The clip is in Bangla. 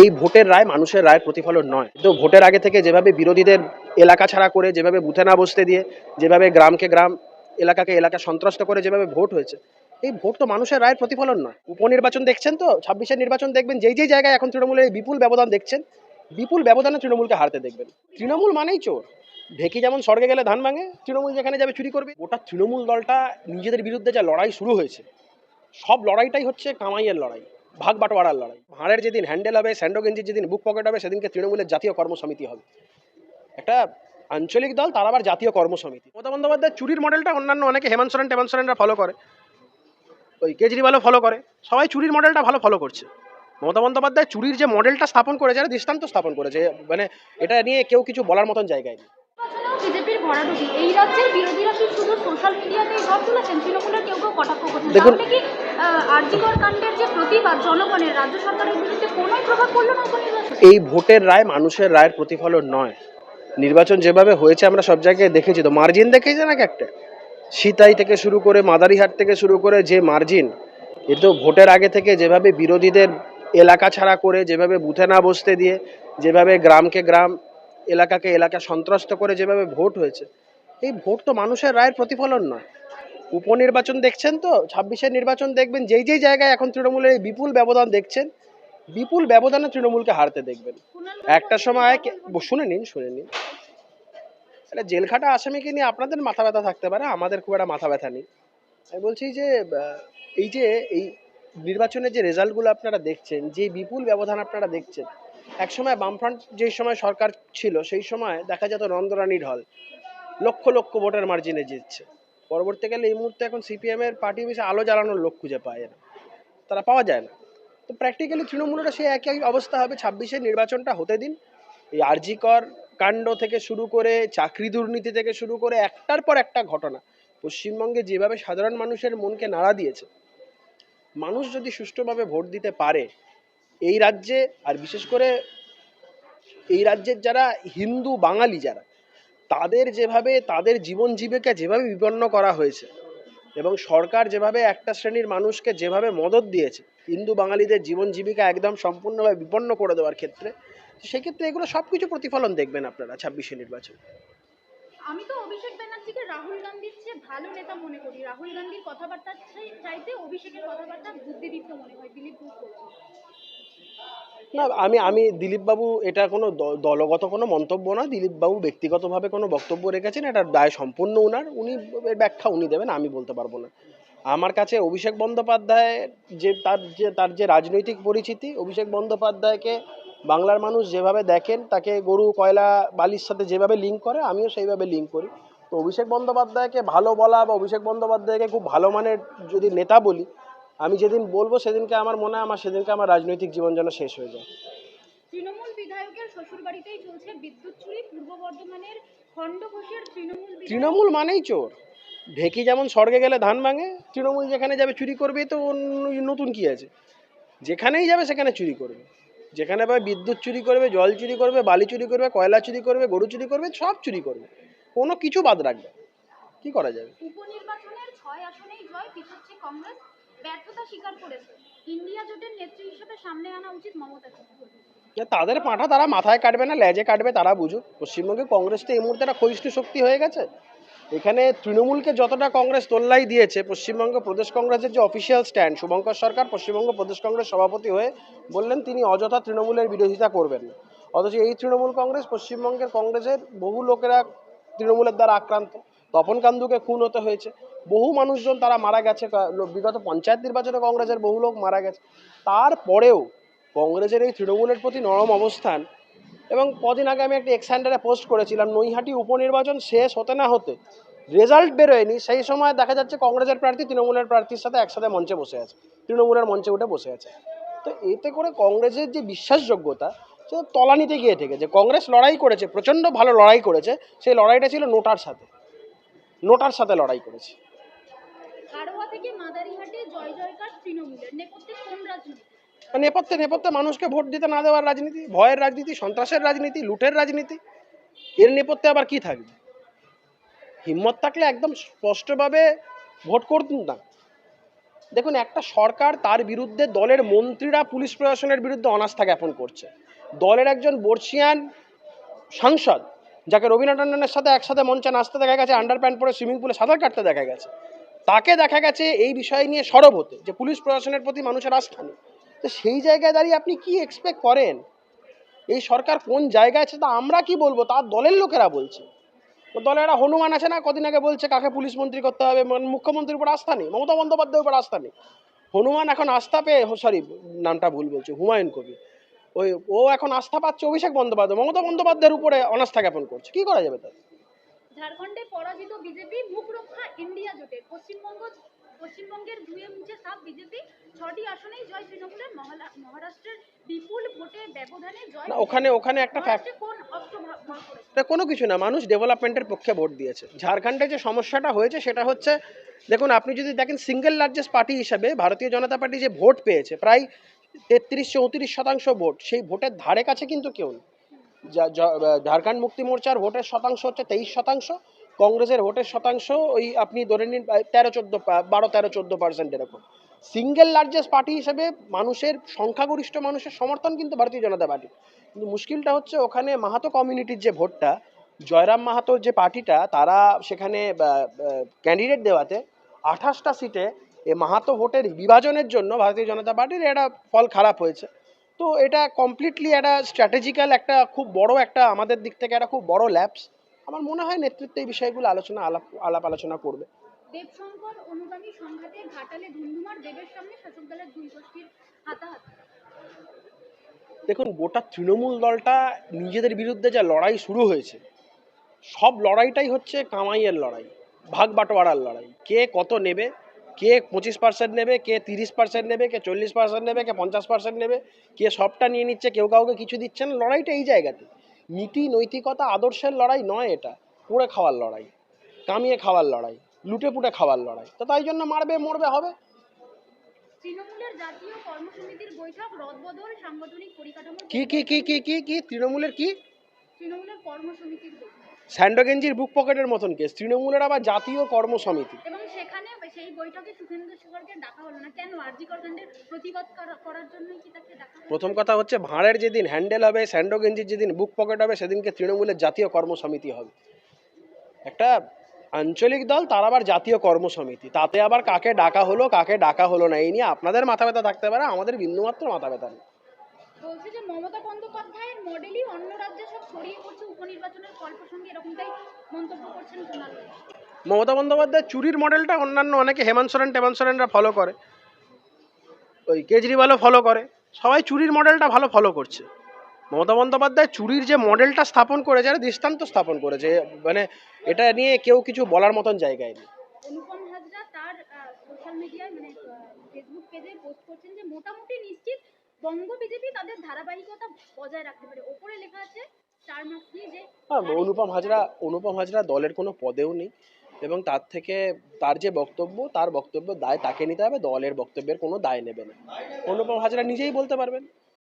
এই ভোটের রায় মানুষের রায়ের প্রতিফলন নয়। তো ভোটের আগে থেকে যেভাবে বিরোধীদের এলাকা ছাড়া করে, যেভাবে বুথে না বসতে দিয়ে, যেভাবে গ্রামকে গ্রাম, এলাকাকে এলাকা সন্ত্রস্ত করে যেভাবে ভোট হয়েছে, এই ভোট তো মানুষের রায়ের প্রতিফলন নয়। উপনির্বাচন দেখছেন তো? ছাব্বিশের নির্বাচন দেখবেন, যেই যেই জায়গায় এখন তৃণমূলের বিপুল ব্যবধান দেখছেন, বিপুল ব্যবধানে তৃণমূলকে হারতে দেখবেন। তৃণমূল মানেই চোর। ঢেকি যেমন স্বর্গে গেলে ধান ভাঙে, তৃণমূল যেখানে যাবে চুরি করবে। গোটা তৃণমূল দলটা নিজেদের বিরুদ্ধে যা লড়াই শুরু হয়েছে, সব লড়াইটাই হচ্ছে কামাইয়ের লড়াই। ভাগ বাটোয়ারার লড়াই। ভাঁড়ের যেদিন হ্যান্ডেল হবে স্যান্ডো গেঞ্জির যেদিন বুক পকেট হবে, সেদিনকে তৃণমূলের জাতীয় কর্মসমিতি হবে। একটা আঞ্চলিক দল, তার আবার জাতীয় কর্মসমিতি। মমতা বন্দ্যোপাধ্যায় চুরির মডেলটা অন্যান্য অনেকে হেমন্ত সোরেন, টেমন্ত সোরেনরা ফলো করে। ওই কেজরিওয়ালও ফলো করে। সবাই চুরির মডেলটা ভালো ফলো করছে। মমতা বন্দ্যোপাধ্যায় চুরির যে মডেলটা স্থাপন করেছে দৃষ্টান্ত স্থাপন করেছে। মানে এটা নিয়ে কেউ কিছু বলার মতন জায়গায় নেই। বিজেপির ভরাডুবি এই রাজ্যের বিরোধীরা কি শুধু সোশ্যাল মিডিয়াতে তুলেছেন? তৃণমূলের কেউ কেউ কটাক্ষ করছেন? দেখুন- তাহলে কি আরজিকর কাণ্ডের যে প্রতিবাদ জনগণের রাজ্য সরকারের বিরুদ্ধে প্রভাব পড়ল না এই ভোটের রায় মানুষের রায়ের প্রতিফলন নয়। নির্বাচন যেভাবে হয়েছে আমরা সব জায়গায় দেখেছি। তো মার্জিন দেখেছি নাকি একটা? সিতাই থেকে শুরু করে মাদারিহাট থেকে শুরু করে যে মার্জিন এ তো ভোটের আগে থেকে যেভাবে বিরোধীদের এলাকা ছাড়া করে যেভাবে বুথে না বসতে দিয়ে যেভাবে গ্রামকে গ্রাম এলাকাকে এলাকা সন্ত্রস্ত করে যেভাবে ভোট হয়েছে, এই ভোট তো মানুষের রায়ের প্রতিফলন নয়। উপনির্বাচন দেখছেন তো, ছাব্বিশের নির্বাচন দেখবেন, যেই যেই জায়গায় এখন তৃণমূলের এই বিপুল ব্যবধান দেখছেন, বিপুল ব্যবধানে তৃণমূলকে হারতে দেখবেন। একটা সময় শুনে নিন শুনে নিন। এটা জেলখাটা আসামিকে নিয়ে আপনাদের মাথা ব্যথা থাকতে পারে, আমাদের খুব একটা মাথা ব্যথা নেই। আমি বলছি যে এই যে, এই নির্বাচনের যে রেজাল্টগুলো আপনারা দেখছেন, যে বিপুল ব্যবধান আপনারা দেখছেন একসময় বামফ্রন্ট যেই সময় সরকার ছিল, সেই সময় দেখা যেত নন্দরানী ঢল লক্ষ লক্ষ ভোটের মার্জিনে জিতছে। পরবর্তীকালে এই মুহূর্তে এখন সিপিএম এর পার্টি বেশি আলো জ্বালানোর লোক খুঁজে পায় না তারা পাওয়া যায় না। তো প্র্যাকটিক্যালি তৃণমূলের সেই একই অবস্থা হবে। ছাব্বিশের নির্বাচনটা হতে দিন। এই আরজিকর কাণ্ড থেকে শুরু করে, চাকরি দুর্নীতি থেকে শুরু করে, একটার পর একটা ঘটনা। পশ্চিমবঙ্গে যেভাবে সাধারণ মানুষের মনকে নাড়া দিয়েছে, মানুষ যদি সুষ্ঠুভাবে ভোট দিতে পারে, এই রাজ্যে আর বিশেষ করে এই রাজ্যের যারা হিন্দু বাঙালি যারা, তাদের যেভাবে, তাদের জীবন জীবিকা যেভাবে বিপন্ন করা হয়েছে এবং সরকার যেভাবে একটা শ্রেণির মানুষকে যেভাবে মদত দিয়েছে, হিন্দু বাঙালিদের জীবন জীবিকা একদম সম্পূর্ণভাবে বিপন্ন করে দেওয়ার ক্ষেত্রে, সেক্ষেত্রে এগুলো সব কিছু প্রতিফলন দেখবেন আপনারা ছাব্বিশে নির্বাচন আমি তো অভিষেক ব্যানার্জিকে রাহুল গান্ধীর চেয়ে ভালো নেতা মনে করি রাহুল গান্ধীর কথাবার্তা চাইতে অভিষেকের কথাবার্তা বুদ্ধিদীপ্ত মনে হয়, দিলীপ ঘোষ। না, আমি আমি দিলীপবাবু এটা কোনো দলগত কোনো মন্তব্য নয় দিলীপবাবু ব্যক্তিগতভাবে কোনো বক্তব্য রেখেছেন, এটা দায় সম্পূর্ণ উনার। উনি ব্যাখ্যা উনি দেবেন, আমি বলতে পারব না। আমার কাছে অভিষেক বন্দ্যোপাধ্যায় যে তার যে তার যে রাজনৈতিক পরিচিতি, অভিষেক বন্দ্যোপাধ্যায়কে বাংলার মানুষ যেভাবে দেখেন, তাকে গরু, কয়লা, বালির সাথে যেভাবে লিঙ্ক করে, আমিও সেইভাবে লিঙ্ক করি। তো অভিষেক বন্দ্যোপাধ্যায়কে ভালো বলা বা অভিষেক বন্দ্যোপাধ্যায়কে খুব ভালো মানের যদি নেতা বলি আমি যেদিন বলব সেদিনকে আমার মনে হয় আমার সেদিনকে আমার রাজনৈতিক জীবন যেন শেষ হয়ে যায়। তৃণমূল বিধায়কের চলছে বিদ্যুৎ চুরি পূর্ব বর্ধমানের খণ্ডঘোষের তৃণমূল তৃণমূল মানেই চোর। ঢেকি যেমন স্বর্গে গেলে ধান ভাঙে তৃণমূল যেখানে যাবে চুরি করবে তো নতুন কি আছে? যেখানেই যাবে সেখানে চুরি করবে। যেখানে পাবে বিদ্যুৎ চুরি করবে জল চুরি করবে বালি চুরি করবে কয়লা চুরি করবে গরু চুরি করবে সব চুরি করবে। কোনো কিছু বাদ রাখবে। কি করা যাবে? উপনির্বাচনের ছয় আসনেই জয় পিছাচ্ছে কংগ্রেস। ব্যর্থতা স্বীকার করেছে। ইন্ডিয়া জোটের নেত্রী হিসেবে সামনে আনা উচিত মমতাকে যে তাদের পাঁঠা তারা মাথায় কাটবে না, লেজে কাটবে তারা বুঝুক। পশ্চিমবঙ্গে কংগ্রেস তো এই মুহূর্তে একটা ক্ষয়িষ্ণু শক্তি হয়ে গেছে। এখানে তৃণমূলকে যতটা কংগ্রেস তোল্লাই দিয়েছে, পশ্চিমবঙ্গ প্রদেশ কংগ্রেসের যে অফিসিয়াল স্ট্যান্ড শুভঙ্কর সরকার পশ্চিমবঙ্গ প্রদেশ কংগ্রেস সভাপতি হয়ে বললেন, তিনি অযথা তৃণমূলের বিরোধিতা করবেন না। অথচ এই তৃণমূল কংগ্রেস পশ্চিমবঙ্গের কংগ্রেসের বহু লোকেরা তৃণমূলের দ্বারা আক্রান্ত। তপন কান্দুকে খুন হতে হয়েছে। বহু মানুষজন তারা মারা গেছে। বিগত পঞ্চায়েত নির্বাচনে কংগ্রেসের বহু লোক মারা গেছে। তারপরেও কংগ্রেসের এই তৃণমূলের প্রতি নরম অবস্থান এবং কদিন আগে আমি একটা এক্সান্ডারে পোস্ট করেছিলাম, নৈহাটি উপনির্বাচন শেষ হতে না হতে রেজাল্ট বেরোয়নি। সেই সময় দেখা যাচ্ছে কংগ্রেসের প্রার্থী তৃণমূলের প্রার্থীর সাথে একসাথে মঞ্চে বসে আছে। তৃণমূলের মঞ্চে উঠে বসে আছে। তো এতে করে কংগ্রেসের যে বিশ্বাসযোগ্যতা, সেটা তলানিতে গিয়ে ঠেকেছে কংগ্রেস লড়াই করেছে, প্রচণ্ড ভালো লড়াই করেছে। সেই লড়াইটা ছিল নোটার সাথে। নোটার সাথে লড়াই করেছে হাড়োয়া থেকে মাদারিহাটে জয় জয়কার তৃণমূলের নেপথ্যে নেপথ্যে মানুষকে ভোট দিতে না দেওয়ার রাজনীতি, ভয়ের রাজনীতি, সন্ত্রাসের রাজনীতি, লুটের রাজনীতি, এর নেপথ্যে আবার কি থাকবে? হিম্মত থাকলে একদম স্পষ্টভাবে ভোট করতুন না। দেখুন, একটা সরকার তার বিরুদ্ধে দলের মন্ত্রীরা পুলিশ প্রশাসনের বিরুদ্ধে অনাস্থা জ্ঞাপন করছে। দলের একজন বর্ষিয়ান সাংসদ, যাকে রবীন্দ্র টন্ডনের সাথে একসাথে মঞ্চে নাচতে দেখা গেছে আন্ডার প্যান্ট পরে সুইমিং পুলে সাঁতার কাটতে দেখা গেছে। তাকে দেখা গেছে এই বিষয় নিয়ে সরব হতে, যে পুলিশ প্রশাসনের প্রতি মানুষের আস্থা নেই। তো সেই জায়গায় দাঁড়িয়ে আপনি কি এক্সপেক্ট করেন? এই সরকার কোন জায়গায় আছে তা আমরা কি বলব? তার দলের লোকেরা বলছে। তো দলের একটা হনুমান আছে না? কদিন আগে বলছে কাকে পুলিশ মন্ত্রী করতে হবে? মানে মুখ্যমন্ত্রীর উপর আস্থা নেই, মমতা বন্দ্যোপাধ্যায়ের উপর আস্থা নেই। হনুমান এখন আস্থা পেয়ে সরি নামটা ভুল বলছে, হুমায়ুন কবির ওই, ও এখন আস্থা পাচ্ছে অভিষেক বন্দ্যোপাধ্যায়, মমতা বন্দ্যোপাধ্যায়ের উপরে অনাস্থা জ্ঞাপন করছে। কি করা যাবে তার ঝাড়খণ্ডে পরাজিত বিজেপি মুখ রক্ষা ইন্ডিয়া জোটে। পশ্চিমবঙ্গ পশ্চিমবঙ্গের ধুয়ে মুছে সাফ বিজেপি। ছটি আসনেই জয় তৃণমূলের মহারাষ্ট্রের বিপুল ভোটে ব্যবধানে জয় না ওখানে ওখানে একটা কোন করেছে? কোনো কিছু না মানুষ ডেভেলপমেন্টের পক্ষে ভোট দিয়েছে। ঝাড়খণ্ডে যে সমস্যাটা হয়েছে সেটা হচ্ছে দেখুন আপনি যদি দেখেন সিঙ্গেল লার্জেস্ট পার্টি হিসাবে ভারতীয় জনতা পার্টি যে ভোট পেয়েছে প্রায় তেত্রিশ চৌত্রিশ শতাংশ ভোট সেই ভোটের ধারে কাছে কিন্তু কেউ নেই ঝাড়খণ্ড মুক্তি মোর্চার ভোটের শতাংশ হচ্ছে তেইশ শতাংশ, কংগ্রেসের ভোটের শতাংশ ওই আপনি ধরে নিন তেরো চোদ্দ বারো তেরো চোদ্দ পার্সেন্ট এরকম সিঙ্গেল লার্জেস্ট পার্টি হিসেবে মানুষের, সংখ্যাগরিষ্ঠ মানুষের সমর্থন কিন্তু ভারতীয় জনতা পার্টি কিন্তু মুশকিলটা হচ্ছে ওখানে মাহাতো কমিউনিটির যে ভোটটা, জয়রাম মাহাতোর যে পার্টিটা, তারা সেখানে ক্যান্ডিডেট দেওয়াতে আঠাশটা সিটে এ মাহাতো ভোটের বিভাজনের জন্য ভারতীয় জনতা পার্টির এটা ফল খারাপ হয়েছে। তো এটা কমপ্লিটলি একটা স্ট্র্যাটেজিক্যাল একটা খুব বড় একটা আমাদের দিক থেকে একটা খুব বড় ল্যাপস আমার মনে হয় নেতৃত্ব এই বিষয়গুলো আলোচনা আলাপ আলাপ আলোচনা করবে। দেবশঙ্কর অনুগামী সংঘাতে ঘাটালে ধুন্ধুমার দেবের সামনে শাসক দলের দুই গোষ্ঠীর হাতাহাতি। দেখুন গোটা তৃণমূল দলটা নিজেদের বিরুদ্ধে যা লড়াই শুরু হয়েছে সব লড়াইটাই হচ্ছে কামাইয়ের লড়াই ভাগ বাটোয়ারার লড়াই। কে কত নেবে কে পঁচিশ পার্সেন্ট নেবে কে তিরিশ পার্সেন্ট নেবে কে চল্লিশ পার্সেন্ট নেবে কে পঞ্চাশ পার্সেন্ট নেবে কে সবটা নিয়ে নিচ্ছে কেউ কাউকে কিছু দিচ্ছে না লড়াইটা এই জায়গাতে। নীতি নৈতিকতা আদর্শের লড়াই নয় এটা পুড়ে খাওয়ার লড়াই কামিয়ে খাওয়ার লড়াই লুটে পুটে খাওয়ার লড়াই তো তাই জন্য মারবে মরবে হবে। কি কি কি কি কি কি তৃণমূলের কি? তৃণমূলের কর্মসমিতির স্যান্ডোগেঞ্জির বুক পকেটের মতন কেস। তৃণমূলের আবার জাতীয় কর্মসমিতি। এবং সেখানে সেই বৈঠকে সুখেন্দ্র শেখরকে ডাকা হলো না। কেন? আরজিকর কাণ্ডের প্রতিবাদ করার জন্যই কি তাকে ডাকা প্রথম কথা হচ্ছে ভাঁড়ের যেদিন হ্যান্ডেল হবে স্যান্ডোগেঞ্জির যেদিন বুক পকেট হবে সেদিনকে তৃণমূলের জাতীয় কর্মসমিতি হবে। একটা আঞ্চলিক দল তার আবার জাতীয় কর্মসমিতি। তাতে আবার কাকে ডাকা হলো কাকে ডাকা হলো না এই নিয়ে আপনাদের মাথা ব্যথা থাকতে পারে আমাদের বিন্দুমাত্র মাথা ব্যথা নেই। বলছে যে মমতা বন্দ্যোপাধ্যায়ের মডেলই অন্য রাজ্যে সব ছড়িয়ে পড়ছে উপনির্বাচনের ফল প্রসঙ্গে এরকমটাই মন্তব্য করছেন কুণাল। মমতা বন্দ্যোপাধ্যায় চুরির মডেলটা অন্যান্য অনেকে হেমন্ত সোরেন টেমন্ত সোরেনরা ফলো করে। ওই কেজরিওয়ালও ফলো করে। সবাই চুরির মডেলটা ভালো ফলো করছে। মমতা বন্দ্যোপাধ্যায় চুরির যে মডেলটা স্থাপন করেছে এটা দৃষ্টান্ত স্থাপন করেছে। মানে এটা নিয়ে কেউ কিছু বলার মতন জায়গায় নেই। অনুপম হাজরা তার সোশ্যাল মিডিয়ায় মানে ফেসবুক পেজে পোস্ট করছেন যে মোটামুটি নিশ্চিত বঙ্গ বিজেপি তাদের ধারাবাহিকতা বজায় রাখতে পারে। ওপরে লেখা আছে স্টার মার্কস নিয়ে যে হ্যাঁ অনুপম হাজরা অনুপম হাজরা দলের কোনো পদেও নেই এবং তার থেকে তার যে বক্তব্য তার বক্তব্য দায় তাকে নিতে হবে দলের বক্তব্যের কোনো দায় নেবে না। অনুপম হাজরা নিজেই বলতে পারবেন।